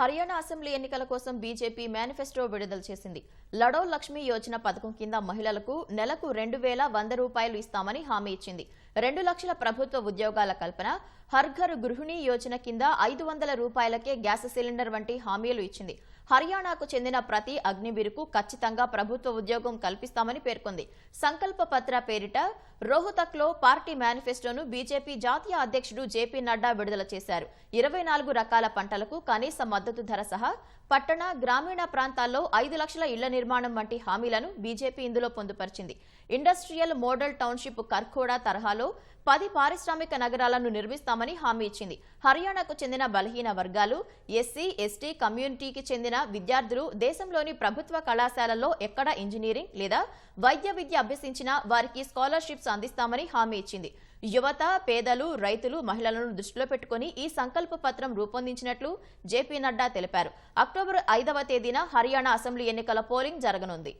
Haryana assembly ఎన్నికల కోసం BJP manifesto విడుదల చేసింది. లడో లక్ష్మీ యోజన పథకం కింద మహిళలకు నెలకు రెండు వేల వంద రూపాయలు ఇస్తామని హామీ ఇచ్చింది. రెండు లక్షల ప్రభుత్వ ఉద్యోగాల కల్పన హర్ఘర్ గృహిణి యోజన కింద ఐదు వందల రూపాయలకే గ్యాస్ సిలిండర్ వంటి హామీలు ఇచ్చింది. హర్యానాకు చెందిన ప్రతి అగ్నివీరుకు ఖచ్చితంగా ప్రభుత్వ ఉద్యోగం కల్పిస్తామని పేర్కొంది. సంకల్ప పత్ర పేరిట రోహతక్లో పార్టీ మేనిఫెస్టోను బీజేపీ జాతీయ అధ్యక్షుడు జేపీ నడ్డా విడుదల చేశారు. ఇరవై నాలుగు రకాల పంటలకు కనీస మద్దతు ధర సహా పట్టణ గ్రామీణ ప్రాంతాల్లో ఐదు లక్షల ఇళ్ళ నిర్మాణం వంటి హామీలను బీజేపీ ఇందులో పొందుపరిచింది. ఇండస్ట్రియల్ మోడల్ టౌన్షిప్ కర్కోడా తరహాలో పది పారిశ్రామిక నగరాలను నిర్మిస్తామని హామీ ఇచ్చింది. హర్యానాకు చెందిన బలహీన వర్గాలు ఎస్సీ ఎస్టీ కమ్యూనిటీకి చెందిన విద్యార్థులు దేశంలోని ప్రభుత్వ కళాశాలల్లో ఎక్కడ ఇంజనీరింగ్ లేదా వైద్య విద్య అభ్యసించినా వారికి స్కాలర్షిప్స్ అందిస్తామని హామీ ఇచ్చింది. యువత పేదలు రైతులు మహిళలను దృష్టిలో పెట్టుకుని ఈ సంకల్ప పత్రం రూపొందించినట్లు జేపీ నడ్డా తెలిపారు. అక్టోబర్ ఐదవ తేదీన హర్యానా అసెంబ్లీ ఎన్నికల పోలింగ్ జరగనుంది.